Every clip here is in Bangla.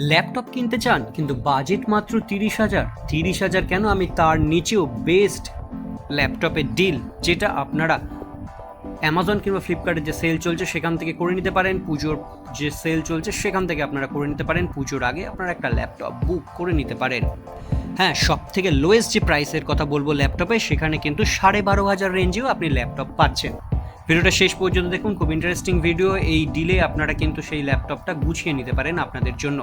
ল্যাপটপ কিনতে চান, কিন্তু বাজেট মাত্র তিরিশ হাজার। তিরিশ হাজার কেন? আমি তার নিচেও বেস্ট ল্যাপটপের ডিল, যেটা আপনারা অ্যামাজন কিংবা ফ্লিপকার্টের যে সেল চলছে সেখান থেকে করে নিতে পারেন, পুজোর যে সেল চলছে সেখান থেকে আপনারা করে নিতে পারেন, পুজোর আগে আপনারা একটা ল্যাপটপ বুক করে নিতে পারেন। হ্যাঁ সব থেকে লোয়েস্ট যে প্রাইসের কথা বলব ল্যাপটপে, সেখানে কিন্তু সাড়ে বারো হাজার রেঞ্জেও আপনি ল্যাপটপ পাচ্ছেন। ভিডিওটা শেষ পর্যন্ত দেখুন, খুব ইন্টারেস্টিং ভিডিও এই ডিলে আপনারা কিন্তু সেই ল্যাপটপটা গুছিয়ে নিতে পারেন আপনাদের জন্য।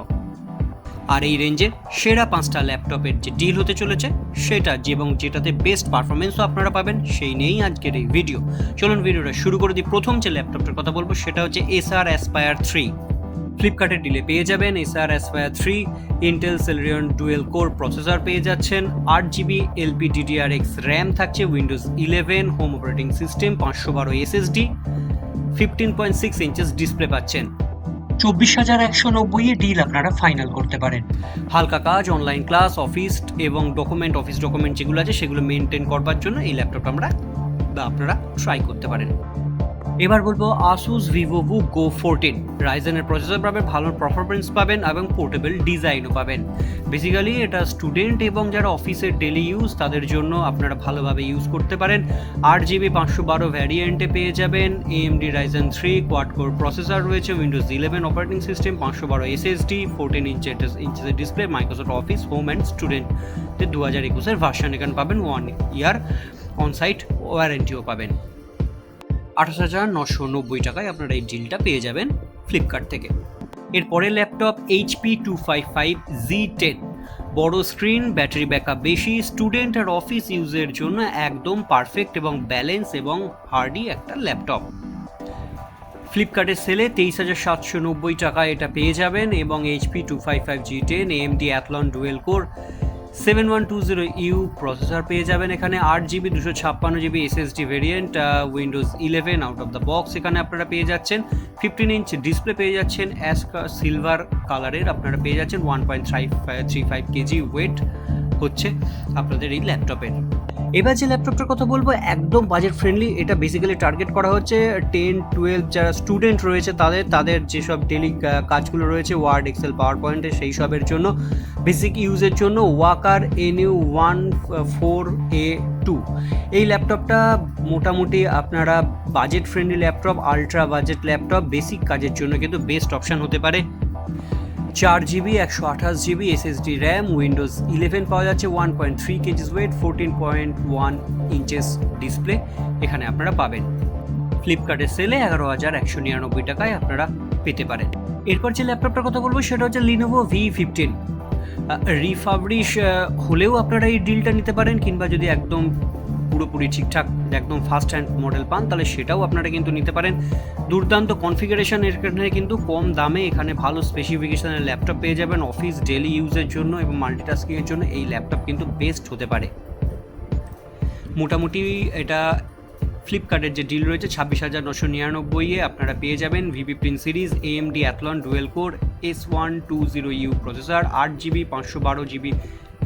আর এই রেঞ্জের সেরা পাঁচটা ল্যাপটপের যে ডিল হতে চলেছে, সেটা যে এবং যেটাতে বেস্ট পারফরমেন্সও আপনারা পাবেন, সেই নিয়েই আজকের এই ভিডিও চলুন ভিডিওটা শুরু করে দিই। প্রথম যে ল্যাপটপটার কথা বলব, সেটা হচ্ছে এস এসআর অ্যাসপায়ার থ্রি ফ্লিপকার্টের ডিলে পেয়ে যাবেন Acer Acer Aspire three Intel Celeron dual core processor পেয়ে যাচ্ছেন, আট GB LP DDR X RAM থাকছে Windows eleven home operating system পাঁচশো বারো SSD fifteen point six inches display পাচ্ছেন। চব্বিশ হাজার একশো নব্বই ডিল আপনারা ফাইনাল করতে পারেন। হালকা কাজ অনলাইন ক্লাস অফিস এবং ডকুমেন্ট অফিস ডকুমেন্ট যেগুলো আছে, সেগুলো মেনটেন করবার জন্য এই ল্যাপটপটা আমরা বা আপনারা ট্রাই করতে পারেন। এবার বলব Asus Vivo book go fourteen রাইজেনের processor পাবেন, ভালো পারফরমেন্স পাবেন এবং পোর্টেবল ডিজাইনও পাবেন। বেসিক্যালি এটা স্টুডেন্ট এবং যারা অফিসের ডেলি ইউজ তাদের জন্য আপনারা ভালোভাবে ইউজ করতে পারেন। আট জিবি পাঁচশো বারো ভ্যারিয়েন্টে পেয়ে যাবেন। AMD Ryzen three quad core processor রয়েছে উইন্ডোজ ইলেভেন অপারেটিং সিস্টেম পাঁচশো বারো এসএসডি ফোরটিন ইঞ্চের ইঞ্চেসের display Microsoft office home and student দু হাজার একুশের ভার্সান এখানে পাবেন ওয়ান ইয়ার অনসাইট ওয়ারেন্টিও পাবেন। আঠাশ হাজার নশো নব্বই টাকায় আপনারা এই ডিলটা পেয়ে যাবেন ফ্লিপকার্ট থেকে। এরপরে laptop HP two five five G ten বড় স্ক্রিন ব্যাটারি ব্যাকআপ বেশি স্টুডেন্ট আর অফিস ইউজের জন্য একদম পারফেক্ট এবং ব্যালেন্স এবং হার্ডি একটা ল্যাপটপ। ফ্লিপকার্টের সেলে তেইশ হাজার সাতশো নব্বই টাকায় এটা পেয়ে যাবেন এবং HP two five five G ten AMD Athlon dual core seven one two zero U processor পেয়ে যাবেন এখানে আট জিবি দুশো ছাপ্পান্ন GB SSD variant Windows eleven out of the box এখানে আপনারা পেয়ে যাচ্ছেন। ফিফটিন ইঞ্চ ডিসপ্লে পেয়ে যাচ্ছেন। অ্যাশ সিলভার কালারের আপনারা পেয়ে যাচ্ছেন। One point three five KG weight হচ্ছে আপনাদের এই ল্যাপটপের এবার যে ল্যাপটপটার কথা বলব, একদম বাজেট ফ্রেন্ডলি এটা বেসিক্যালি টার্গেট করা হচ্ছে টেন টুয়েলভ যারা স্টুডেন্ট রয়েছে তাদের তাদের যেসব ডেলি কাজগুলো রয়েছে ওয়ার্ড এক্সেল পাওয়ার পয়েন্টে সেই সবের জন্য বেসিক ইউজের জন্য Walker N U one four A two এই ল্যাপটপটা মোটামুটি আপনারা budget friendly laptop ultra budget laptop basic কাজের জন্য কিন্তু বেস্ট অপশান হতে পারে। চার জিবি, একশো আঠাশ GB SSD RAM Windows eleven পাওয়া যাচ্ছে one point three KGs weight fourteen point one inches display এখানে আপনারা পাবেন। ফ্লিপকার্টের সেলে এগারো হাজার একশো নিরানব্বই টাকায় আপনারা পেতে পারেন। এরপর যে ল্যাপটপটার কথা বলব, সেটা হচ্ছে লিনোভো ভি ফিফটিন রিফাবরিশ হলেও আপনারা এই ডিলটা নিতে পারেন, কিংবা যদি একদম পুরোপুরি ঠিকঠাক একদম ফার্স্ট হ্যান্ড মডেল পান, তাহলে সেটাও আপনারা কিন্তু নিতে পারেন। দুর্দান্ত কনফিগারেশন এখানে কিন্তু কম দামে এখানে ভালো স্পেসিফিকেশনের ল্যাপটপ পেয়ে যাবেন অফিস ডেলি ইউজের জন্য এবং মাল্টিটাস্কিংয়ের জন্য এই ল্যাপটপ কিন্তু বেস্ট হতে পারে। মোটামুটি এটা ফ্লিপকার্টের যে ডিল রয়েছে ছাব্বিশ হাজার নশো নিরানব্বইয়ে আপনারা পেয়ে যাবেন VV print series AMD Athlon dual core S one two zero U processor আট জিবি পাঁচশো বারো জিবি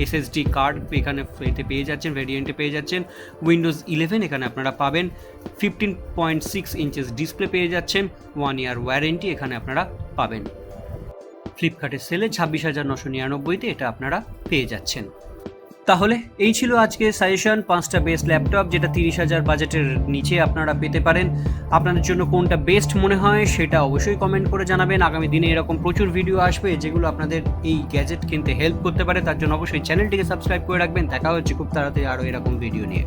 এসএসডি কার্ড এখানে এতে পেয়ে যাচ্ছেন ভেরিয়েন্টে পেয়ে যাচ্ছেন। উইন্ডোজ ইলেভেন এখানে আপনারা পাবেন। Fifteen point six inches display পেয়ে যাচ্ছেন। ওয়ান ইয়ার ওয়ারেন্টি এখানে আপনারা পাবেন। ফ্লিপকার্টের সেলে ছাব্বিশ হাজার নশো নিরানব্বইতে এটা আপনারা পেয়ে যাচ্ছেন। তাহলে এই ছিল আজকে সাজেশন পাঁচটা বেস্ট ল্যাপটপ যেটা তিরিশ হাজার বাজেটের নিচে আপনারা পেতে পারেন। আপনাদের জন্য কোনটা বেস্ট মনে হয় সেটা অবশ্যই কমেন্ট করে জানাবেন। আগামী দিনে এরকম প্রচুর ভিডিও আসবে যেগুলো আপনাদের এই গ্যাজেট কিনতে হেল্প করতে পারে। তার জন্য অবশ্যই চ্যানেলটিকে সাবস্ক্রাইব করে রাখবেন। দেখা হচ্ছে খুব তাড়াতাড়ি আরও এরকম ভিডিও নিয়ে।